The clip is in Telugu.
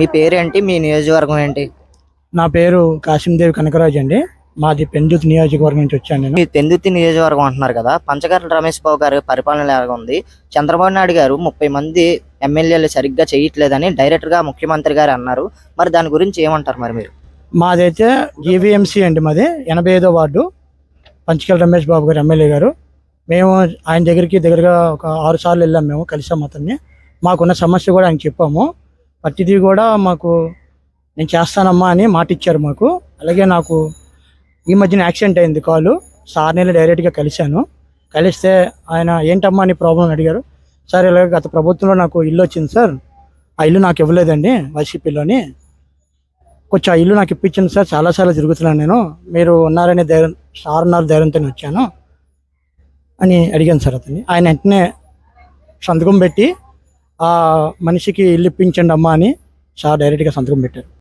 మీ పేరేంటి? మీ నియోజకవర్గం ఏంటి? నా పేరు కాసిందేవి కనకరాజు అండి. మాది పెందుతు నియోజకవర్గం నుంచి వచ్చాను నేను. మీ తెందుతి నియోజకవర్గం అంటున్నారు కదా పంచకర్ల రమేష్ బాబు గారి పరిపాలన ఉంది? చంద్రబాబు నాయుడు గారు ముప్పై మంది ఎమ్మెల్యేలు సరిగ్గా చేయట్లేదని డైరెక్ట్గా ముఖ్యమంత్రి గారు అన్నారు. మరి దాని గురించి ఏమంటారు మరి మీరు? మాదైతే జీవీఎంసీ అండి మాది ఎనభై ఐదో వార్డు పంచకల్ రమేష్ బాబు గారు ఎమ్మెల్యే గారు. మేము ఆయన దగ్గరికి దగ్గరగా ఒక ఆరు సార్లు వెళ్ళాం మేము కలిసాం అతన్ని. మాకున్న సమస్య కూడా ఆయన చెప్పాము. ప్రతిదీ కూడా మాకు నేను చేస్తానమ్మా అని మాట ఇచ్చారు మాకు. అలాగే నాకు ఈ మధ్యన యాక్సిడెంట్ అయింది కాలు. సార్ డైరెక్ట్గా కలిశాను. కలిస్తే ఆయన ఏంటమ్మా అని ప్రాబ్లం అడిగారు. సార్ ఇలాగ గత ప్రభుత్వంలో నాకు ఇల్లు వచ్చింది సార్. ఆ ఇల్లు నాకు ఇవ్వలేదండి వైసీపీలోని. కొంచెం ఆ ఇల్లు నాకు ఇప్పించండి సార్. చాలాసార్లు తిరుగుతున్నాను నేను. మీరు ఉన్నారనే ధైర్యం సార్ ఉన్నారు ధైర్యంతో వచ్చాను అని అడిగాను సార్ అతన్ని. ఆయన వెంటనే సంతకం పెట్టి ఆ మనిషికి ఇల్లు ఇప్పించండి అమ్మా అని షా డైరెక్ట్గా సంతకం పెట్టారు.